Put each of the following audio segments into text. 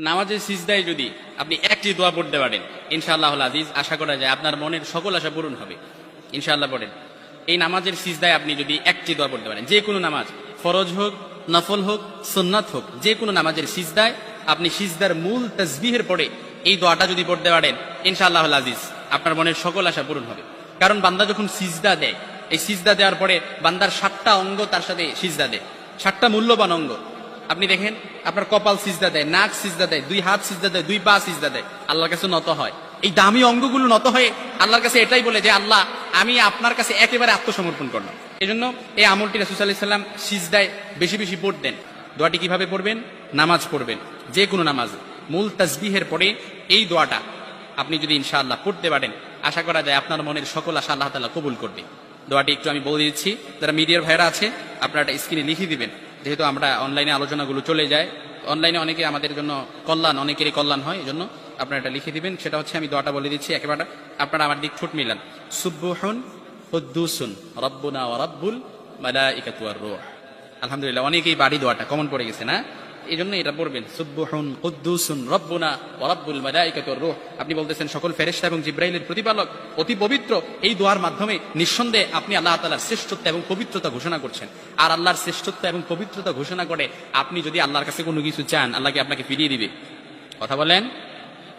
নামাজের সিজদায় যদি আপনি একটি দোয়া পড়তে পারেন ইনশাআল্লাহ আজিজ, আশা করা যায় আপনার মনের সকল আশা পূরণ হবে। ইনশাআল্লাহ পড়েন। এই নামাজের সিজদায় আপনি যদি একটি দোয়া পড়তে পারেন যে কোনো নামাজ, ফরজ হোক, নফল হোক, সুন্নাত হোক যে কোনো নামাজের সিজদায় আপনি সিজদার মূল তসবিহের পরে এই দোয়াটা যদি পড়তে পারেন ইনশাআল্লাহ আজিজ, আপনার মনের সকল আশা পূরণ হবে। কারণ বান্দা যখন সিজদা দেয়, এই সিজদা দেওয়ার পরে বান্দার সাতটা অঙ্গ তার সাথে সিজদা দেয়। সাতটা মূল্যবান অঙ্গ। আপনি দেখেন, আপনার কপাল সিজদা দেয়, নাক সিজদা দেয়, দুই হাত সিজদা দেয়, দুই পা সিজদা দেয়, আল্লাহর কাছে নত হয়। এই দামি অঙ্গগুলো নত হয়ে আল্লাহর কাছে এটাই বলে যে, আল্লাহ, আমি আপনার কাছে একেবারে আত্মসমর্পণ করলাম। এই জন্য এই আমলটি রাসুসাল্লাহ সাল্লাম সিজদায় বেশি বেশি পড়তেন দোয়াটি কীভাবে পড়বেন? নামাজ পড়বেন, যে কোনো নামাজ। মূল তাসবিহের পরে এই দোয়াটা আপনি যদি ইনশাআল্লাহ পড়তে পারেন, আশা করা যায় আপনার মনের সকল আশা আল্লাহ তালা কবুল করবে। দোয়াটি একটু আমি বলে দিচ্ছি, যারা মিডিয়ার ভাইরা আছে, আপনারা একটা স্ক্রিনে লিখে দিবেন। যেহেতু আমরা অনলাইনে আলোচনাগুলো চলে যায় অনলাইনে অনেকে আমাদের জন্য কল্যাণ, অনেকেরই কল্যাণ হয় এই জন্য আপনারা এটা লিখে দিবেন। সেটা হচ্ছে আমি দোয়াটা বলে দিচ্ছি, একেবারে আপনারা আমার দিক ছুট মিলান। সুব্বুহন রব্বুনা রব্বুল মালাইকাতু ওয়ার রূহ। আলহামদুলিল্লাহ, অনেকেই বাড়ি দোয়াটা কমন পড়ে গেছে না? এই জন্য এটা পড়বেন সুব্বুহুন কুদ্দুসুন রব্বুনা ওয়া রব্বুল রূহ। আপনি বলতেছেন, সকল ফেরেশতা এবং জিব্রাইলের প্রতিপালক অতি পবিত্র। এই দোয়ার মাধ্যমে নিঃসন্দেহে আপনি আল্লাহ তাআলার শ্রেষ্ঠত্ব এবং পবিত্রতা ঘোষণা করছেন। আর আল্লাহর শ্রেষ্ঠত্ব এবং পবিত্রতা ঘোষণা করে আপনি যদি আল্লাহর কাছে কোনো কিছু চান আল্লাহকে আপনাকে ফিরিয়ে দিবে? কথা বলেন?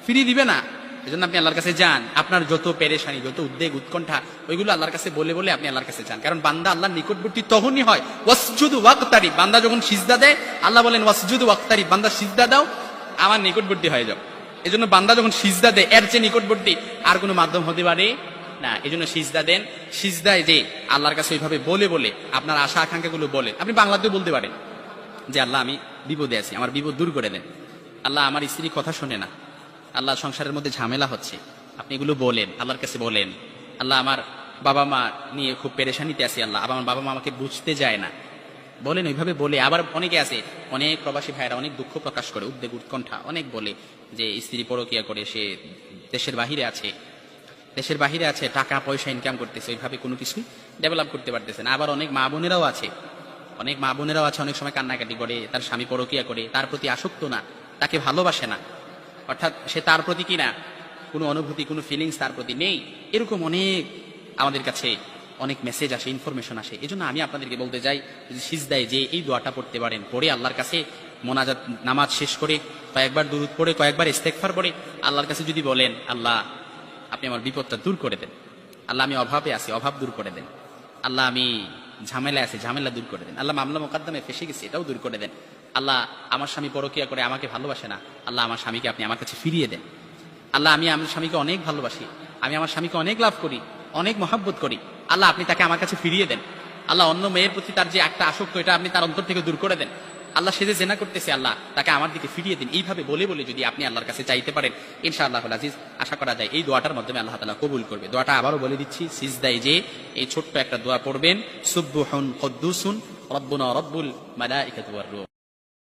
ফিরিয়ে দিবে না। এই জন্য আপনি আল্লাহর কাছে যান। আপনার যত পেরেশানি, যত উদ্বেগ, উৎকণ্ঠা, ওইগুলো আল্লাহর কাছে বলে বলে আপনি আল্লাহর কাছে যান। কারণ বান্দা আল্লাহর নিকটবর্তী তখনই হয়। ওয়াসজুদ ওয়াক্তারি বান্দা যখন সিজদা দেয়, আল্লাহ বলেন, ওয়াসজুদ ওয়াক্তারি বান্দা সিজদা দাও, আমার নিকটবর্তী হয়ে যাও। এই জন্য বান্দা যখন সিজদা দেয়, এর চেয়ে নিকটবর্তী আর কোনো মাধ্যম হতে পারে না। এই জন্য সিজদা দেন। সিজদায় যে আল্লাহর কাছে ওইভাবে বলে বলে, আপনার আশা আকাঙ্ক্ষাগুলো বলে। আপনি বাংলাতেও বলতে পারেন যে, আল্লাহ, আমি বিপদে আছি, আমার বিপদ দূর করে দেন। আল্লাহ, আমার স্ত্রী কথা শোনে না। আল্লাহ সংসারের মধ্যে ঝামেলা হচ্ছে। আপনি এগুলো বলেন, আল্লাহর কাছে বলেন। আল্লাহ আমার বাবা মা নিয়ে খুব পেরেশানিতে আছি আল্লাহ। আমার বাবা মা আমাকে বুঝতে যায় না। বলেন, ওইভাবে বলে। আবার অনেকে আছে, অনেক প্রবাসী ভাইরা অনেক দুঃখ প্রকাশ করে, উদ্বেগ, উৎকণ্ঠা। অনেক বলে যে স্ত্রী পরকিয়া করে, সে দেশের বাহিরে আছে। দেশের বাহিরে আছে, টাকা, পয়সা ইনকাম করতেছে। ওইভাবে কোনো কিছুই ডেভেলপ করতে পারতেছে না। আবার অনেক মা বোনেরাও আছে। অনেক মা বোনেরাও আছে, অনেক সময় কান্নাকাটি করে, তার স্বামী পরকিয়া করে, তার প্রতি আসক্ত না, তাকে ভালোবাসে না। অর্থাৎ সে তার প্রতি কি না কোনো অনুভূতি, কোনো ফিলিংস তার প্রতি নেই। এরকম অনেক আমাদের কাছে অনেক মেসেজ আসে ইনফরমেশন আসে। এই জন্য আমি আপনাদেরকে বলতে চাই, যদি সিজদায় যে এই দোয়াটা পড়তে পারেন, পড়ে আল্লাহর কাছে মোনাজাত, নামাজ শেষ করে কয়েকবার দুরুদ পড়ে, কয়েকবার ইস্তেকফার পড়ে, আল্লাহর কাছে যদি বলেন, আল্লাহ, আপনি আমার বিপদটা দূর করে দেন। আল্লাহ, আমি অভাবে আছি, অভাব দূর করে দেন। আল্লাহ, আমি ঝামেলা আছে, ঝামেলা দূর করে দেন। আল্লাহ, মামলা মোকদ্দমে ফেসে গেছি, এটাও দূর করে দেন। আল্লাহ আমার স্বামী পরকিয়া করে আমাকে ভালোবাসে না। আল্লাহ আমার স্বামীকে আপনি আমার কাছে ফিরিয়ে দেন। আল্লাহ আমি আমার স্বামীকে অনেক ভালোবাসি। আমি আমার স্বামীকে অনেক লাভ করি, অনেক মহাব্বত করি। আল্লাহ আপনি তাকে আমার কাছে ফিরিয়ে দেন। আল্লাহ অন্য মেয়ের প্রতি তার যে একটা আসক্ত, এটা আপনি তার অন্তর থেকে দূর করে দেন। আল্লাহ সে যে জেনা করতেছে, আল্লাহ তাকে আমার দিকে ফিরিয়ে দিন। এইভাবে বলে বলে যদি আপনি আল্লাহর কাছে চাইতে পারেন, ইনশাআল্লাহ আজিজ, আশা করা যায় এই দোয়াটার মাধ্যমে আল্লাহ তালা কবুল করবে। দোয়াটা আবারও বলে দিচ্ছি সিজদাই যে এই ছোট্ট একটা দোয়া পড়বেন সুব্বুহুন কদ্দুসুন, রব্বুনা রব্বুল মালাইকাতু ওয়ার রূহ।